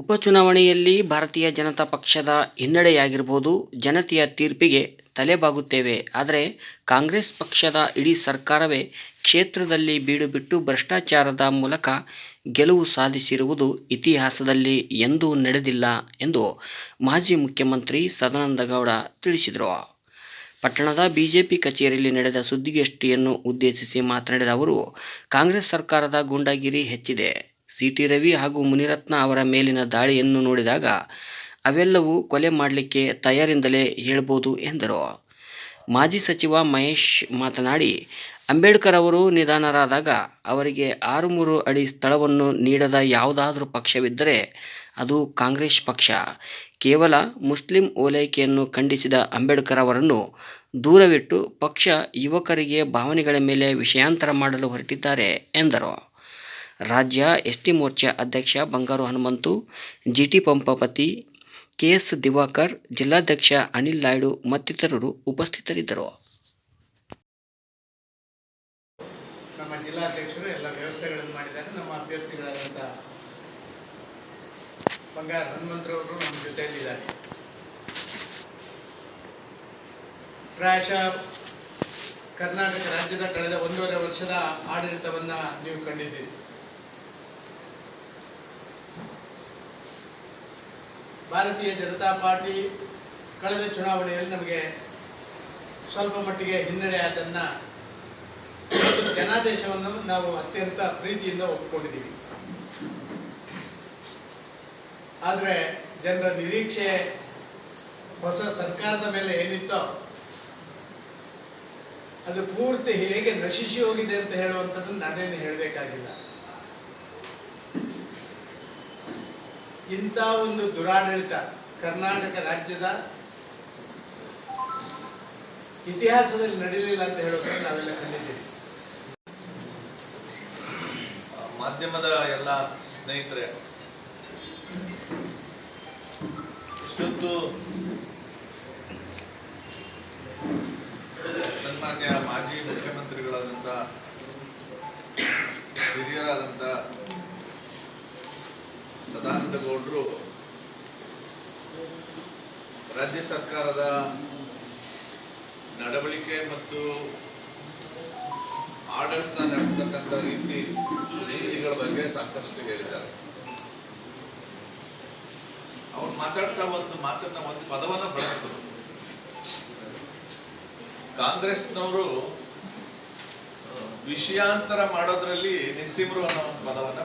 ಉಪಚುನಾವಣೆಯಲ್ಲಿ ಭಾರತೀಯ ಜನತಾ ಪಕ್ಷದ ಹಿನ್ನಡೆಯಾಗಿರ್ಬೋದು, ಜನತೆಯ ತೀರ್ಪಿಗೆ ತಲೆಬಾಗುತ್ತೇವೆ. ಆದರೆ ಕಾಂಗ್ರೆಸ್ ಪಕ್ಷದ ಇಡೀ ಸರ್ಕಾರವೇ ಕ್ಷೇತ್ರದಲ್ಲಿ ಬೀಡುಬಿಟ್ಟು ಭ್ರಷ್ಟಾಚಾರದ ಮೂಲಕ ಗೆಲುವು ಸಾಧಿಸಿರುವುದು ಇತಿಹಾಸದಲ್ಲಿ ಎಂದೂ ನಡೆದಿಲ್ಲ ಎಂದು ಮಾಜಿ ಮುಖ್ಯಮಂತ್ರಿ ಸದಾನಂದಗೌಡ ತಿಳಿಸಿದರು. ಪಟ್ಟಣದ ಬಿಜೆಪಿ ಕಚೇರಿಯಲ್ಲಿ ನಡೆದ ಸುದ್ದಿಗೋಷ್ಠಿಯನ್ನು ಉದ್ದೇಶಿಸಿ ಮಾತನಾಡಿದ ಅವರು, ಕಾಂಗ್ರೆಸ್ ಸರ್ಕಾರದ ಗೂಂಡಾಗಿರಿ ಹೆಚ್ಚಿದೆ. ಸಿಟಿ ರವಿ ಹಾಗೂ ಮುನಿರತ್ನ ಅವರ ಮೇಲಿನ ದಾಳಿಯನ್ನು ನೋಡಿದಾಗ ಅವೆಲ್ಲವೂ ಕೊಲೆ ಮಾಡಲಿಕ್ಕೆ ತಯಾರಿಂದಲೇ ಹೇಳ್ಬೋದು ಎಂದರು. ಮಾಜಿ ಸಚಿವ ಮಹೇಶ್ ಮಾತನಾಡಿ, ಅಂಬೇಡ್ಕರ್ ಅವರು ನಿಧನರಾದಾಗ ಅವರಿಗೆ ಆರು ಮೂರು ಅಡಿ ಸ್ಥಳವನ್ನು ನೀಡದ ಯಾವುದಾದರೂ ಪಕ್ಷವಿದ್ದರೆ ಅದು ಕಾಂಗ್ರೆಸ್ ಪಕ್ಷ. ಕೇವಲ ಮುಸ್ಲಿಂ ಓಲೈಕೆಯನ್ನು ಖಂಡಿಸಿದ ಅಂಬೇಡ್ಕರ್ ಅವರನ್ನು ದೂರವಿಟ್ಟು ಪಕ್ಷ ಯುವಕರಿಗೆ ಭಾವನೆಗಳ ಮೇಲೆ ವಿಷಯಾಂತರ ಮಾಡಲು ಹೊರಟಿದ್ದಾರೆ ಎಂದರು. ರಾಜ್ಯ ಎಸ್ ಟಿ ಮೋರ್ಚಾ ಅಧ್ಯಕ್ಷ Bangaru Hanumanthu G T Pampapati K S Divakar, ಜಿಲ್ಲಾಧ್ಯಕ್ಷ ಅನಿಲ್ ನಾಯ್ಡು ಮತ್ತಿತರರು ಉಪಸ್ಥಿತರಿದ್ದರು. ನಮ್ಮ ಜಿಲ್ಲಾಧ್ಯಕ್ಷರು ಎಲ್ಲ ವ್ಯವಸ್ಥೆಗಳನ್ನು ಮಾಡಿದ್ದಾರೆ. ನಮ್ಮ ಅಭ್ಯರ್ಥಿಗಳಾದಂಥ ಬಂಗಾರ ಹನುಮಂತರವರು ನಮ್ಮ ಜೊತೆಯಲ್ಲಿದ್ದಾರೆ. ಪ್ರಾಯಶಃ ಕರ್ನಾಟಕ ರಾಜ್ಯದ ಕಳೆದ ಒಂದೂವರೆ ವರ್ಷದ ಆಡಳಿತವನ್ನು ನೀವು ಕಂಡಿದ್ದೀರಿ. ಭಾರತೀಯ ಜನತಾ ಪಾರ್ಟಿ ಕಳೆದ ಚುನಾವಣೆಯಲ್ಲಿ ನಮಗೆ ಸ್ವಲ್ಪ ಮಟ್ಟಿಗೆ ಹಿನ್ನಡೆ ಆದ್ದನ್ನು ಜನಾದೇಶವನ್ನು ನಾವು ಅತ್ಯಂತ ಪ್ರೀತಿಯಿಂದ ಒಪ್ಪಿಕೊಂಡಿದ್ದೀವಿ. ಆದರೆ ಜನರ ನಿರೀಕ್ಷೆ ಹೊಸ ಸರ್ಕಾರದ ಮೇಲೆ ಏನಿತ್ತೋ ಅದು ಪೂರ್ತಿ ಹೇಗೆ ನಶಿಸಿ ಹೋಗಿದೆ ಅಂತ ಹೇಳುವಂಥದ್ದನ್ನು ನಾನೇನು ಹೇಳಬೇಕಾಗಿಲ್ಲ. ಇಂಥ ಒಂದು ದುರಾಡಳಿತ ಕರ್ನಾಟಕ ರಾಜ್ಯದ ಇತಿಹಾಸದಲ್ಲಿ ನಡೆಯಲಿಲ್ಲ ಅಂತ ಹೇಳೋದನ್ನು ನಾವೆಲ್ಲ ಕಂಡಿದ್ದೀವಿ ಮಾಧ್ಯಮದ ಎಲ್ಲ ಸ್ನೇಹಿತರೆ, ಇಷ್ಟೊತ್ತು ಸದಾನಂದ ಗೌಡರು ರಾಜ್ಯ ಸರ್ಕಾರದ ನಡವಳಿಕೆ ಮತ್ತು ಆಡಳಿತ ನಡೆಸತಕ್ಕಂಥ ರೀತಿ ನೀತಿಗಳ ಬಗ್ಗೆ ಸಾಕಷ್ಟು ಹೇಳಿದ್ದಾರೆ. ಅವ್ರು ಮಾತಾಡ್ತಾ ಒಂದು ಮಾತನ್ನ ಒಂದು ಪದವನ್ನ ಬಳಸಿದ್ರು ಕಾಂಗ್ರೆಸ್ನವರು, ವಿಷಯಾಂತರ ಮಾಡೋದ್ರಲ್ಲಿ ನಿಸ್ಸಿಮರು ಅನ್ನೋ ಒಂದು ಪದವನ್ನ